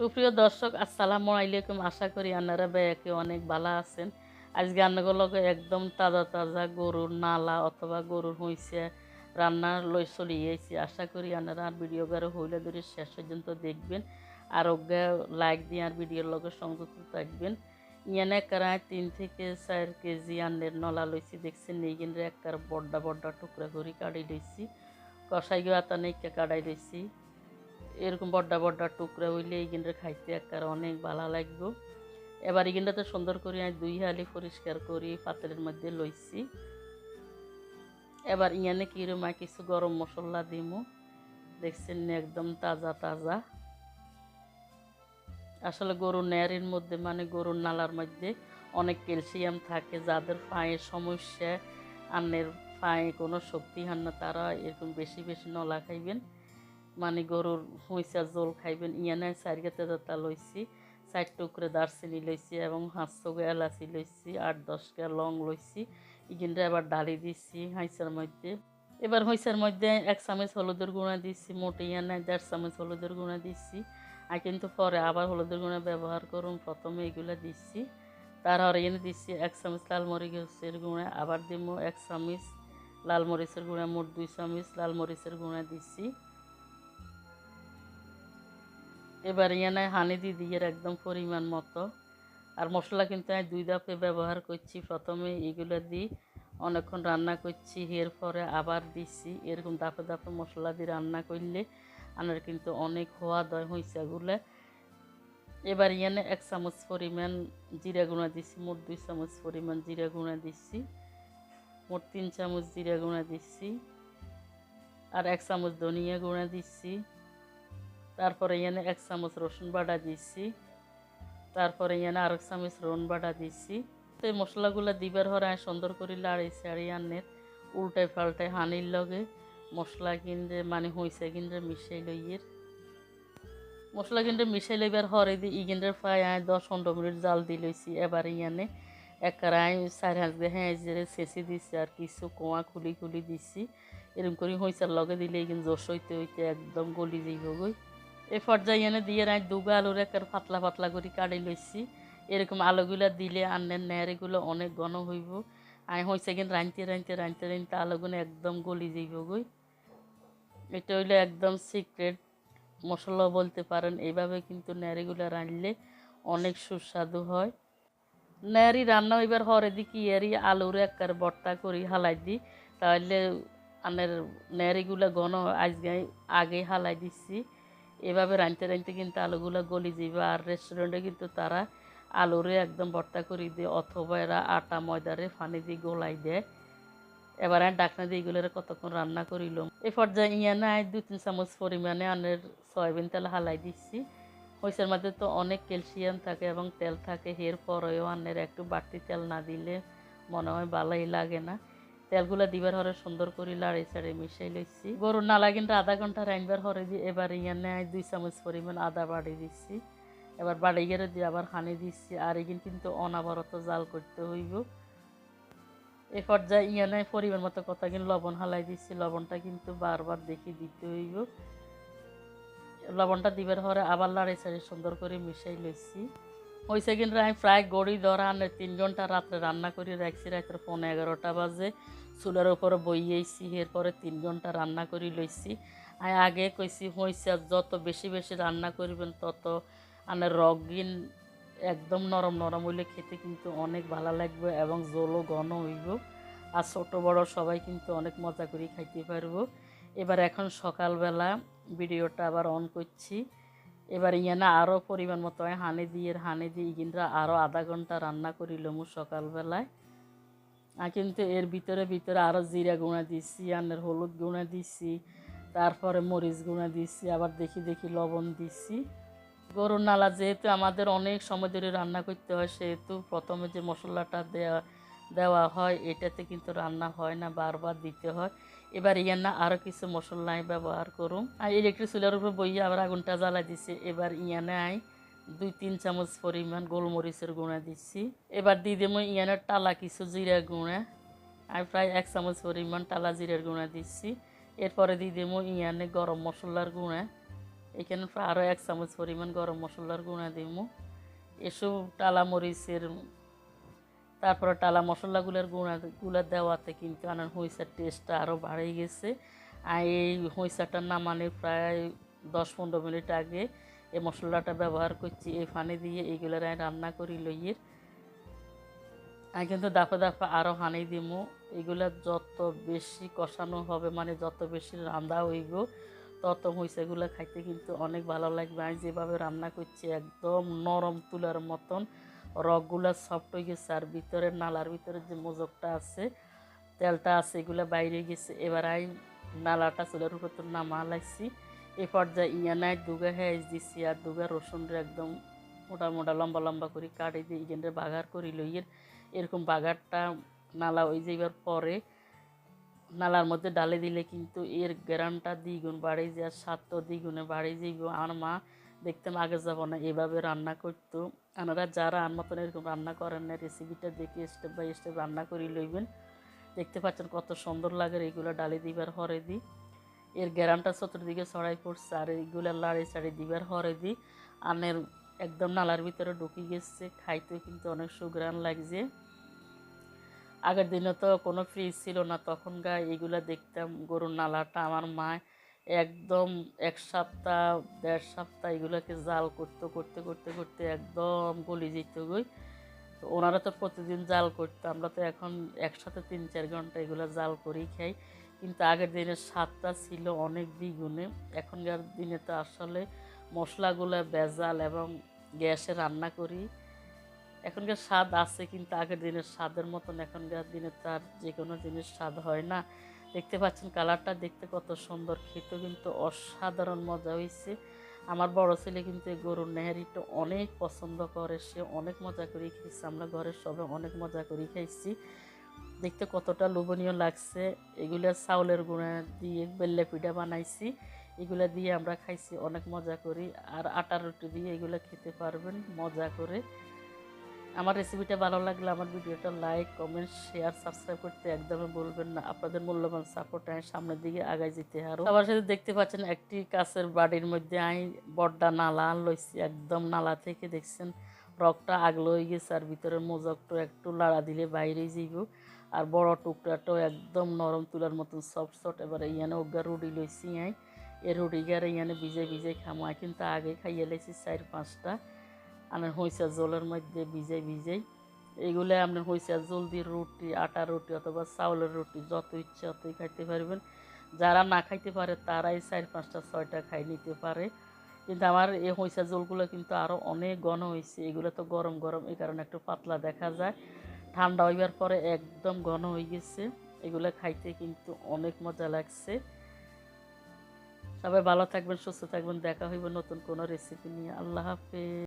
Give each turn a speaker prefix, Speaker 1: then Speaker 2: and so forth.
Speaker 1: সুপ্রিয় দর্শক, আসসালামু আলাইকুম। আশা করি আপনারা ব্যাকে অনেক ভালো আছেন। আজকে রান্নাগুলো একদম তাজা তাজা গরুর নালা অথবা গরুর হইছে, রান্না লই চলিয়েছি আশা করি আনারা আর ভিডিও গারো হইলে ধরে শেষ পর্যন্ত দেখবেন। আর লাইক দিয়ে আর ভিডিওর লগে সংযুক্ত থাকবেন। ইয়ানে কারায় তিন থেকে চার কেজি আন্নের নলা লইছি, দেখছেন নেইগিনরে একবার বড্ডা বড্ডা টুকরা করে কাটি লইছি। কষাই গিয়ে আতা নেইকে কাটাই লইছি। এরকম বড্ডা বড্ডা টুকরা হইলে এইগিনটা খাইতে একবার অনেক ভালো লাগবে। এবার এইগিনটাতে সুন্দর করে আমি দুই হালি পরিষ্কার করি, পাত্রের মধ্যে লইছি। এবার ইয়ানে কিরম কিছু গরম মশলা দিমু। দেখছেন একদম তাজা তাজা। আসলে গরুর ন্যারের মধ্যে মানে গরুর নালার মধ্যে অনেক ক্যালসিয়াম থাকে, যাদের পায়ের সমস্যা, আন্নের পায়ে কোনো শক্তি হান না, তারা এরকম বেশি বেশি নলা খাইবেন। মানে গরুর হুঁইসা জল খাইবেন ইয়ানে চারিগা তেজতা লইছি। চার টুকরে দারচিনি লইছি এবং হাঁসগা এলাচি লইছি, আট দশটা লং লইছি। ইগিনটা এবার ডালি দিছি হাঁসের মধ্যে। এবার হইসার মধ্যে এক চামচ হলুদের গুঁড়া দিছি, মোটে ইয়ানে দেড় চামচ হলুদের গুঁড়া দিছি। আর কিন্তু পরে আবার হলুদের গুঁড়া ব্যবহার করুন, প্রথমে এগুলো দিচ্ছি তারপরে এনে দিচ্ছি এক চামচ লাল মরিচের গুঁড়া, আবার দিব এক চামচ লাল মরিচের গুঁড়া, মোট দুই চামচ লাল মরিচের গুঁড়া দিচ্ছি এবার এনে হানি দিয়ে দিয়ে একদম পরিমাণ মতো। আর মশলা কিন্তু আমি দুই ধাপে ব্যবহার করছি। প্রথমে এগুলো দিই, অনেকক্ষণ রান্না করছি, এর পরে আবার দিচ্ছি এরকম দাপে দাপে মশলা দিয়ে রান্না করলে আনার কিন্তু অনেক হওয়া দয় হইসাগুলো। এবার ইয়ানে এক চামচ পরিমাণ জিরা গুঁড়া দিচ্ছি মোট দুই চামচ পরিমাণ জিরা গুঁড়া দিচ্ছি মোট তিন চামচ জিরা গুঁড়া দিচ্ছি আর এক চামচ ধনিয়া গুঁড়া দিচ্ছি তারপরে এখানে এক চামচ রসুন বাটা দিচ্ছি তারপরে এখানে আরেক চামচ রসুন বাটা দিচ্ছি তো এই মশলাগুলো দিবার হরে আমি সুন্দর করে লাড়ি চাড়ি আনের উল্টাই পাল্টাই হানির লগে মশলা কিনলে মানে হইছে কিনলে মিশাই লইয়ের। মশলা কিনলে মিশাই লইবার হরে দি ইগিনের প্রায় আমি দশ পনেরো মিনিট জাল দি লইছি। এবার ইয়ানে একবার আমি চার হাঁস দিয়ে হ্যাঁ জেরে চেঁচি দিছি আর কিছু কোয়া খুলি খুলি দিছি। এরকম করে হইসার লগে দিলে ইগিন জোশ হইতে হইতে একদম গলি গই। এই পর্যায়ে এনে দিয়ে আমি দুগা আলুর একবার পাতলা পাতলা করে কাটি লইছি। এরকম আলুগুলো দিলে আন্নের নেয়ারিগুলো অনেক ঘন হইব। আমি হয়েছে কিন্তু রাঁধতে রাঁধতে রাঁধতে রাঁধতে আলুগুলো একদম গলি যাইব গই। এটা হইল একদম সিক্রেট মশলা বলতে পারেন এইভাবে কিন্তু নেয়ারিগুলো রাঁধলে অনেক সুস্বাদু হয়। নেয়ারি রান্না এবার হরে দি কি এরি আলুর একবার বর্তা করি হালাই দিই তাহলে আনের নেয়ারিগুলো ঘন আজকে আগে হালাই দিচ্ছি এভাবে রাঁধতে রাঁধতে কিন্তু আলুগুলো গলি যাবে আর রেস্টুরেন্টে কিন্তু তারা আলুরে একদম ভর্তা করে দিয়ে, অথবা এরা আটা ময়দারে ফানি দিয়ে গোলাই দেয়। এবার ডাকনা দিয়ে এগুলোর কতক্ষণ রান্না করিল এই পর্যায়ে ইয়া নাই দু তিন চামচ পরিমাণে আনের সয়াবিন তেল হালাই দিচ্ছি। হইসের মধ্যে তো অনেক ক্যালসিয়াম থাকে এবং তেল থাকে এর পরেও আনের একটু বাড়তি তেল না দিলে মনে হয় ভালোই লাগে না। তেলগুলো দিবার হরে সুন্দর করে লাড়ি চাড়ি মিশাই লইছি। গরুর নালা কিন্তু আধা ঘণ্টা রাইনবার হরে দিয়ে এবার ইয়ানে দুই চামচ পরিমাণ আদা বাড়ি দিচ্ছি এবার বাড়ি গেলে দিয়ে আবার হানি দিচ্ছি আর এগিন কিন্তু অনাবরত জাল করতে হইব। এ পর্যায়ে ইয়ানে পরিমাণ মতো কথা কিন্তু লবণ হালাই দিচ্ছি লবণটা কিন্তু বারবার দেখি দিতে হইব। লবণটা দিবার হরে আবার লাড়ি চাড়ি সুন্দর করে মিশাই লইছি। হয়েছে কিন্তু আমি প্রায় গড়ি ধরা আনে তিন ঘণ্টা রাত্রে রান্না করে, রাখছি রাত্রে পনেরো এগারোটা বাজে। চুলের উপরে বইয়েছি এরপরে তিন ঘণ্টা রান্না করে, লইছি। আমি আগে কইছি হয়েছে যত বেশি বেশি রান্না করবেন, তত আনে রগিন একদম নরম নরম হইলে খেতে কিন্তু অনেক ভালো লাগবে এবং জলও ঘন হইব। আর ছোটো বড় সবাই কিন্তু অনেক মজা করে খাইতে পারব। এবার এখন সকালবেলা ভিডিওটা আবার অন করছি। এবার ইয়ানা আরও পরিমাণ মতো হানি দিয়ে হানি দিয়ে ইগিনরা আরও আধা ঘণ্টা রান্না করি করিলাম সকালবেলায়। কিন্তু এর ভিতরে ভিতরে আরও জিরা গুঁড়া দিছি, আনের হলুদ গুঁড়া দিছি, তারপরে মরিচ গুঁড়া দিছি, আবার দেখি দেখি লবণ দিছি। গরুর নালা যেহেতু আমাদের অনেক সময় ধরে রান্না করতে হয়, সেহেতু প্রথমে যে মশলাটা দেওয়া দেওয়া হয়, এটাতে কিন্তু রান্না হয় না, বারবার দিতে হয়। এবার ইয়ানা আরও কিছু মশলা ব্যবহার করুম। আর ইলেকট্রিক চুলার উপর বইয়ে আবার আগুনটা জ্বালা দিছে। এবার ইয়ানে আই দুই তিন চামচ পরিমাণ গোলমরিচের গুঁড়া দিচ্ছি এবার দিয়ে দেবো ইয়ানের টালা কিছু জিরা গুঁড়া। আমি প্রায় এক চামচ পরিমাণ টালা জিরার গুঁড়া দিচ্ছি এরপরে দিয়ে দেবো ইয়ানে গরম মশলার গুঁড়া। এখানে আরও এক চামচ পরিমাণ গরম মশলার গুঁড়া দিব। এসব টালা মরিচের তারপরে টালা মশলাগুলোর গুঁড়া, গুলা দেওয়াতে কিন্তু আনার হইসার টেস্টটা আরও বাড়ে গেছে। আর এই হইসাটা নামানোর প্রায় দশ পনেরো মিনিট আগে এই মশলাটা ব্যবহার করছি, এই ফানি দিয়ে এইগুলোর আমি রান্না করি লইয়ের আমি কিন্তু দাফা দাফা আরও হানি দিমু। এগুলা যত বেশি কষানো হবে মানে যত বেশি রান্না হইব, তত হইসাগুলো খাইতে কিন্তু অনেক ভালো লাগবে। আমি যেভাবে রান্না করছি, একদম নরম তুলার মতন। রগগুলা সফট হয়ে গেছে, আর ভিতরে নালার ভিতরে যে মোজকটা আছে, তেলটা আছে, এগুলো বাইরে গেছে। এবার আমি নালাটা চুলের উপর তো নামা লাগছি এ পর্যায়ে ইয়ানায় দুগা হেঁচ দিছি, আর দুগা রসুনটা একদম মোটা মোটা, লম্বা লম্বা করে কাটি দিয়ে ইগেনটা বাগার করি লইয়ের। এরকম বাগারটা নালা ওই যাইবার পরে নালার মধ্যে ডালে দিলে কিন্তু এর গ্রামটা দ্বিগুণ বাড়ে যায়, স্বাদটা দ্বিগুণে বাড়ে যাইব। আর মা দেখতাম আগে যাব না এভাবে রান্না করতো। আপনারা যারা আর মতন এরকম রান্না করেন না রেসিপিটা দেখে স্টেপ বাই স্টেপ রান্না করে লইবেন। দেখতে পাচ্ছেন কত সুন্দর লাগে এগুলো ডালে দিবার হরে দিই এর গ্যারামটা চতুর্দিকে ছড়াই পড়ছে আর এইগুলো লাড়ি চাড়ি দিবার হরে দিই আনের একদম নালার ভিতরে ঢুকে গেছে, খাইতে কিন্তু অনেক সুগ্রান লাগছে। আগের দিনে তো কোনো ফ্রিজ ছিল না তখন গা এইগুলা দেখতাম, গরুর নালাটা আমার মা একদম এক সপ্তাহ, দেড় সপ্তাহ এগুলোকে জাল করতে করতে করতে করতে একদম গলি যেত গই। তো ওনারা তো প্রতিদিন জাল করতো, আমরা তো এখন একসাথে তিন, চার ঘণ্টা এগুলো জাল করেই খাই। কিন্তু আগের দিনের স্বাদটা ছিল অনেক দ্বিগুণে। এখনকার দিনে তো আসলে মশলাগুলো বেজাল এবং গ্যাসে রান্না করি। এখনকার স্বাদ আছে, কিন্তু আগের দিনের স্বাদের মতন এখনকার দিনে তার যে কোনো জিনিস স্বাদ হয় না। দেখতে পাচ্ছেন কালারটা দেখতে কত সুন্দর। খেতে কিন্তু অসাধারণ মজা হয়েছে। আমার বড় ছেলে কিন্তু এই গরুর নেহারিটা অনেক পছন্দ করে। সে অনেক মজা করে খেয়েছে। আমরা ঘরের সবাই অনেক মজা করে খাইছি। দেখতে কতটা লোভনীয় লাগছে। এগুলা চাউলের গুঁড়া দিয়ে বেল্লে পিঠা বানাইছি। এগুলা দিয়ে আমরা খাইছি, অনেক মজা করি। আর আটার রুটি দিয়ে এগুলো খেতে পারবেন, মজা করে। আমার রেসিপিটা ভালো লাগলে আমার ভিডিওটা লাইক কমেন্ট শেয়ার সাবস্ক্রাইব করতে একদমই বলবেন না। আপনাদের মূল্যবান সাপোর্ট আমি সামনের দিকে আগায় যেতে আরও সবার সাথে দেখতে পাচ্ছেন একটি কাছের বাড়ির মধ্যে আমি বড্ডা নালা লইছি, একদম নালা থেকে দেখছেন রকটা আগলো হয়ে গেছে আর ভিতরের মোজকটা একটু লাড়া দিলে বাইরে যাইব। আর বড় টুকরাটাও একদম নরম তুলার মতন সফট সফট এবার ইয়ানে ওগা রুটি লইছি আই এ রুটি গারে ইয়ানে ভিজে ভিজে খামো। কিন্তু আগে খাইয়ে লেছি চার পাঁচটা। আপনার হইসা জলের মধ্যে ভিজাই ভিজেই। এগুলো আপনার হইসা জল দিয়ে রুটি, আটা রুটি অথবা চাউলের রুটি, যত ইচ্ছে অতই খাইতে পারবেন। যারা না খাইতে পারে তারাই চার, পাঁচটা, ছয়টা খাই নিতে পারে। কিন্তু আমার এই হইসা জলগুলো কিন্তু আরও অনেক ঘন হয়েছে এগুলো তো গরম গরম, এই কারণে একটু পাতলা দেখা যায়। ঠান্ডা হইবার পরে একদম ঘন হয়ে গেছে। এগুলো খাইতে কিন্তু অনেক মজা লাগছে। সবাই ভালো থাকবেন, সুস্থ থাকবেন। দেখা হইব নতুন কোনো রেসিপি নিয়ে। আল্লাহ হাফেজ।